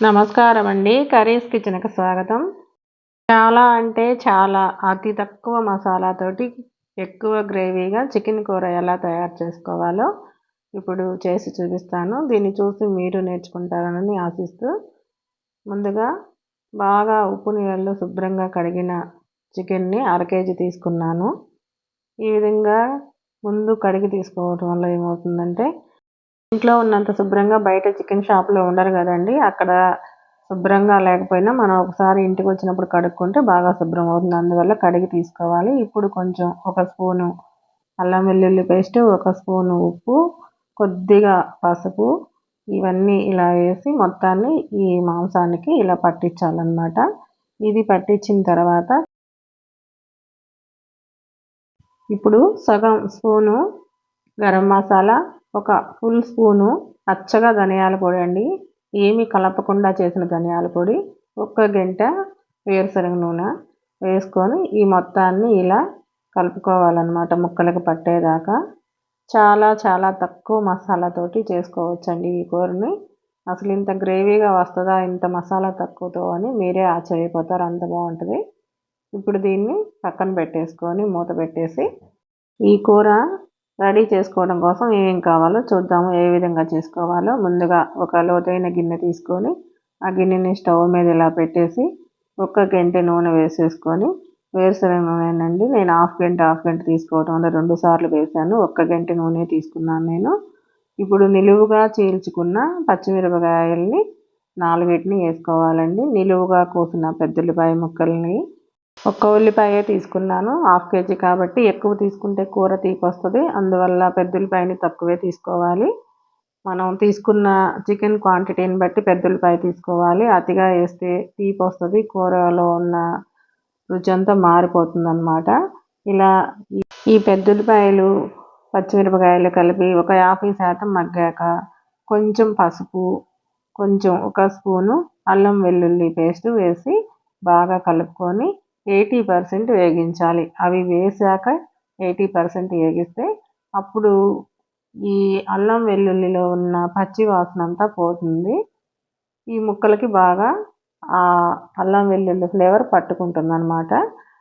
నమస్కారం అండి కర్రీస్ కిచెన్కి స్వాగతం. చాలా అంటే చాలా అతి తక్కువ మసాలాతోటి ఎక్కువ గ్రేవీగా చికెన్ కూర ఎలా తయారు చేసుకోవాలో ఇప్పుడు చేసి చూపిస్తాను. దీన్ని చూసి మీరు నేర్చుకుంటారని ఆశిస్తూ ముందుగా బాగా ఉప్పు నీళ్ళలో శుభ్రంగా కడిగిన చికెన్ని అర కేజీ తీసుకున్నాను. ఈ విధంగా ముందు కడిగి తీసుకోవటం వల్ల ఏమవుతుందంటే ఇంట్లో ఉన్నంత శుభ్రంగా బయట చికెన్ షాప్లో ఉండరు కదండి. అక్కడ శుభ్రంగా లేకపోయినా మనం ఒకసారి ఇంటికి వచ్చినప్పుడు కడుక్కుంటే బాగా శుభ్రం అవుతుంది. అందువల్ల కడిగి తీసుకోవాలి. ఇప్పుడు కొంచెం ఒక స్పూను అల్లం వెల్లుల్లి పేస్ట్ ఒక స్పూను ఉప్పు కొద్దిగా పసుపు ఇవన్నీ ఇలా వేసి మొత్తాన్ని ఈ మాంసానికి ఇలా పట్టించాలన్నమాట. ఇది పట్టించిన తర్వాత ఇప్పుడు సగం స్పూను గరం మసాలా ఒక ఫుల్ స్పూను అచ్చగా ధనియాల పొడి అండి. ఏమీ కలపకుండా చేసిన ధనియాల పొడి. ఒక్క గంట వేరుశనగ నూనె వేసుకొని ఈ మొత్తాన్ని ఇలా కలుపుకోవాలన్నమాట ముక్కలకు పట్టేదాకా. చాలా చాలా తక్కువ మసాలాతోటి చేసుకోవచ్చండి ఈ కూరని. అసలు ఇంత గ్రేవీగా వస్తుందా ఇంత మసాలా తక్కువతో అని మీరే ఆశ్చర్యపోతారు అంత బాగుంటుంది. ఇప్పుడు దీన్ని పక్కన పెట్టేసుకొని మూత పెట్టేసి ఈ కూర రెడీ చేసుకోవడం కోసం ఏమేం కావాలో చూద్దాము ఏ విధంగా చేసుకోవాలో. ముందుగా ఒక లోతైన గిన్నె తీసుకొని ఆ గిన్నెని స్టవ్ మీద ఇలా పెట్టేసి ఒక్క గంటె నూనె వేసేసుకొని వేరుశనగ నూనెనండి నేను హాఫ్ గంట హాఫ్ గంట తీసుకోవడం వల్ల రెండు సార్లు వేసాను ఒక్క గంటె నూనె తీసుకున్నాను నేను. ఇప్పుడు నిలువుగా చీల్చుకున్న పచ్చిమిరపకాయల్ని నాలుగిటిని వేసుకోవాలండి. నిలువుగా కోసిన పెద్దల్లిపాయ ముక్కల్ని ఒక్క ఉల్లిపాయ తీసుకున్నాను హాఫ్ కేజీ కాబట్టి ఎక్కువ తీసుకుంటే కూర తీపి వస్తుంది అందువల్ల పెద్ద ఉల్లిపాయని తక్కువే తీసుకోవాలి. మనం తీసుకున్న చికెన్ క్వాంటిటీని బట్టి పెద్ద ఉల్లిపాయ తీసుకోవాలి. అతిగా వేస్తే తీపి వస్తుంది కూరలో ఉన్న రుచి అంతా మారిపోతుంది అనమాట ఇలా ఈ పెద్ద ఉల్లిపాయలు పచ్చిమిరపకాయలు కలిపి ఒక యాభై శాతం మగ్గాక కొంచెం పసుపు కొంచెం ఒక స్పూను అల్లం వెల్లుల్లి పేస్ట్ వేసి బాగా కలుపుకొని ఎయిటీ పర్సెంట్ వేగించాలి. అవి వేసాక ఎయిటీ పర్సెంట్ వేగిస్తే అప్పుడు ఈ అల్లం వెల్లుల్లిలో ఉన్న పచ్చి వాసన అంతా పోతుంది. ఈ ముక్కలకి బాగా ఆ అల్లం వెల్లుల్లి ఫ్లేవర్ పట్టుకుంటుంది అనమాట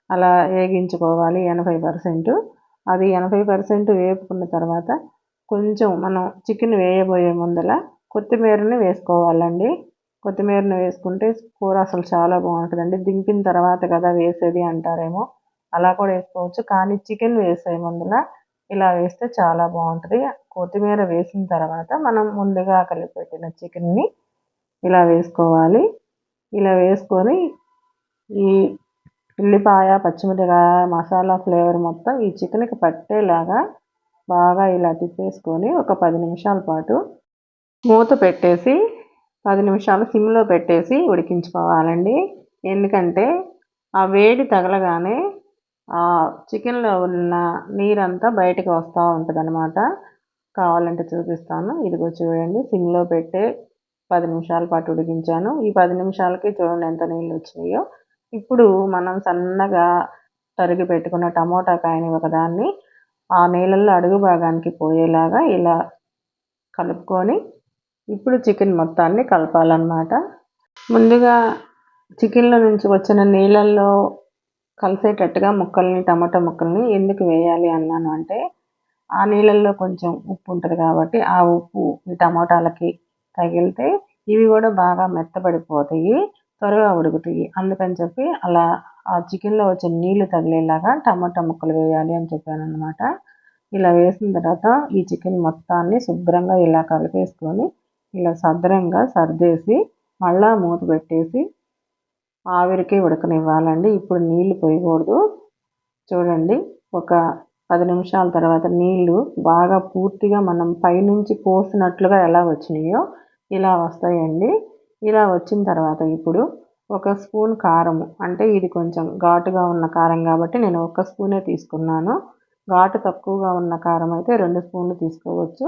అలా వేగించుకోవాలి ఎనభై పర్సెంట్. అది ఎనభై పర్సెంట్ వేపుకున్న తర్వాత కొంచెం మనం చికెన్ వేయబోయే ముందల కొత్తిమీరని వేసుకోవాలండి. కొత్తిమీరని వేసుకుంటే కూర అసలు చాలా బాగుంటుందండి. దింపిన తర్వాత కదా వేసేది అంటారేమో. అలా కూడా వేసుకోవచ్చు. కానీ చికెన్ వేసే ముందున ఇలా వేస్తే చాలా బాగుంటుంది. కొత్తిమీర వేసిన తర్వాత మనం ముందుగా కలిపెట్టిన చికెన్ని ఇలా వేసుకోవాలి. ఇలా వేసుకొని ఈ ఉల్లిపాయ పచ్చిమిరపకాయ మసాలా ఫ్లేవర్ మొత్తం ఈ చికెన్కి పట్టేలాగా బాగా ఇలా తిప్పేసుకొని ఒక పది నిమిషాల పాటు మూత పెట్టేసి పది నిమిషాలు సిమ్లో పెట్టేసి ఉడికించుకోవాలండి. ఎందుకంటే ఆ వేడి తగలగానే ఆ చికెన్లో ఉన్న నీరంతా బయటకు వస్తూ ఉంటుందన్నమాట. కావాలంటే చూపిస్తాను. ఇదిగో చూడండి సిమ్లో పెట్టే పది నిమిషాల పాటు ఉడికించాను. ఈ పది నిమిషాలకి చూడండి ఎంత నీళ్ళు వచ్చినాయో. ఇప్పుడు మనం సన్నగా తరిగి పెట్టుకున్న టమోటా కాయని ఒకదాన్ని ఆ నీళ్ళల్లో అడుగు భాగానికి పోయేలాగా ఇలా కలుపుకొని ఇప్పుడు చికెన్ మొత్తాన్ని కలపాలన్నమాట. ముందుగా చికెన్లో నుంచి వచ్చిన నీళ్ళల్లో కలిసేటట్టుగా ముక్కల్ని టమాటా ముక్కల్ని ఎందుకు వేయాలి అన్నాను అంటే ఆ నీళ్ళల్లో కొంచెం ఉప్పు ఉంటుంది కాబట్టి ఆ ఉప్పు ఈ టమాటాలకి తగిలితే ఇవి కూడా బాగా మెత్తబడిపోతాయి త్వరగా ఉడుకుతాయి. అందుకని చెప్పి అలా ఆ చికెన్లో వచ్చే నీళ్ళు తగిలేలాగా టమాటా ముక్కలు వేయాలి అని చెప్పాను అనమాట ఇలా వేసిన తర్వాత ఈ చికెన్ మొత్తాన్ని శుభ్రంగా ఇలా కలిపేసుకొని ఇలా సదరంగా సర్దేసి మళ్ళా మూత పెట్టేసి ఆవిరికి ఉడకనివ్వాలండి. ఇప్పుడు నీళ్ళు పోయకూడదు. చూడండి ఒక పది నిమిషాల తర్వాత నీళ్ళు బాగా పూర్తిగా మనం పైనుంచి పోసినట్లుగా ఎలా వచ్చినాయో ఇలా వస్తాయండి. ఇలా వచ్చిన తర్వాత ఇప్పుడు ఒక స్పూన్ కారం అంటే ఇది కొంచెం ఘాటుగా ఉన్న కారం కాబట్టి నేను ఒక స్పూనే తీసుకున్నాను. ఘాటు తక్కువగా ఉన్న కారం అయితే రెండు స్పూన్లు తీసుకోవచ్చు.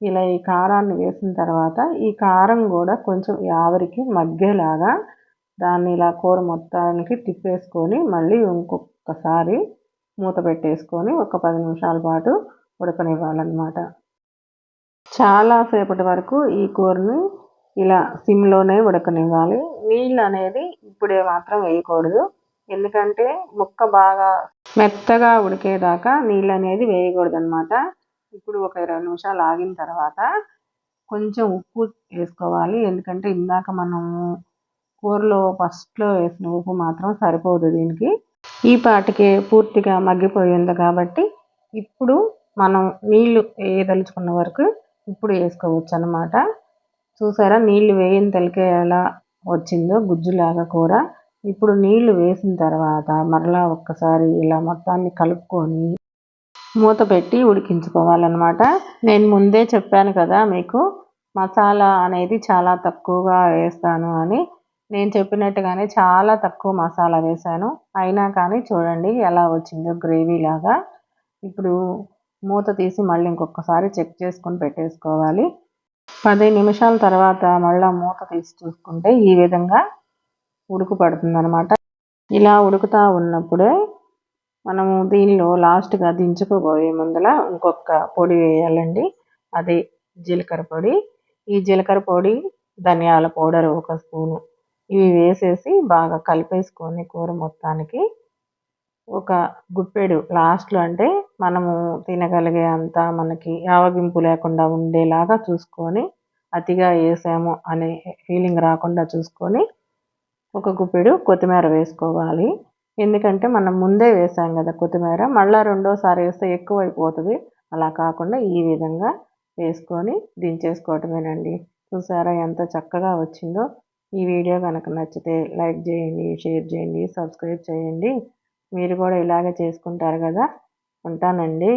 ఇలా ఈ కారాన్ని వేసిన తర్వాత ఈ కారం కూడా కొంచెం ఆవిరికి మగ్గేలాగా దాన్ని ఇలా కూర మొత్తానికి తిప్పేసుకొని మళ్ళీ ఇంకొకసారి మూత పెట్టేసుకొని ఒక పది నిమిషాల పాటు ఉడకనివ్వాలన్నమాట. చాలాసేపటి వరకు ఈ కూరని ఇలా సిమ్లోనే ఉడకనివ్వాలి. నీళ్ళు అనేది ఇప్పుడే మాత్రం వేయకూడదు. ఎందుకంటే ముక్క బాగా మెత్తగా ఉడికేదాకా నీళ్ళు అనేది వేయకూడదు అనమాట ఇప్పుడు ఒక ఇరవై నిమిషాలు ఆగిన తర్వాత కొంచెం ఉప్పు వేసుకోవాలి. ఎందుకంటే ఇందాక మనము కూరలో ఫస్ట్లో వేసిన ఉప్పు మాత్రం సరిపోదు దీనికి. ఈ పాటికే పూర్తిగా మగ్గిపోయింది కాబట్టి ఇప్పుడు మనం నీళ్ళు వేయదలుచుకున్న వరకు ఇప్పుడు వేసుకోవచ్చు అనమాట చూసారా? నీళ్ళు వేయిన తలకే ఎలా వచ్చిందో గుజ్జులాగా కూర. ఇప్పుడు నీళ్ళు వేసిన తర్వాత మరలా ఒక్కసారి ఇలా మొత్తాన్ని కలుపుకొని మూత పెట్టి ఉడికించుకోవాలన్నమాట. నేను ముందే చెప్పాను కదా మీకు మసాలా అనేది చాలా తక్కువగా వేస్తాను అని. నేను చెప్పినట్టుగానే చాలా తక్కువ మసాలా వేశాను. అయినా కానీ చూడండి ఎలా వచ్చిందో గ్రేవీ లాగా. ఇప్పుడు మూత తీసి మళ్ళీ ఇంకొకసారి చెక్ చేసుకొని పెట్టేసుకోవాలి. పదిహేను నిమిషాల తర్వాత మళ్ళీ మూత తీసి చూసుకుంటే ఈ విధంగా ఉడుకు పడుతుంది ఇలా ఉడుకుతూ ఉన్నప్పుడే మనము దీనిలో లాస్ట్గా దించుకోబోయే ముందల ఇంకొక పొడి వేయాలండి. అదే జీలకర్ర పొడి. ఈ జీలకర్ర పొడి ధనియాల పౌడర్ ఒక స్పూను. ఇవి వేసేసి బాగా కలిపేసుకొని కూర మొత్తానికి ఒక గుప్పెడు లాస్ట్లో అంటే మనము తినగలిగే అంత మనకి ఆవగింపు లేకుండా ఉండేలాగా చూసుకొని అతిగా వేసాము అనే ఫీలింగ్ రాకుండా చూసుకొని ఒక గుప్పెడు కొత్తిమీర వేసుకోవాలి. ఎందుకంటే మనం ముందే వేసాం కదా కొత్తిమీర మళ్ళీ రెండోసారి వేస్తే ఎక్కువ అయిపోతుంది అలా కాకుండా ఈ విధంగా వేసుకొని దించేసుకోవటమేనండి. చూసారా ఎంత చక్కగా వచ్చిందో. ఈ వీడియో కనుక నచ్చితే లైక్ చేయండి షేర్ చేయండి సబ్స్క్రైబ్ చేయండి. మీరు కూడా ఇలాగే చేసుకుంటారు కదా. ఉంటానండి.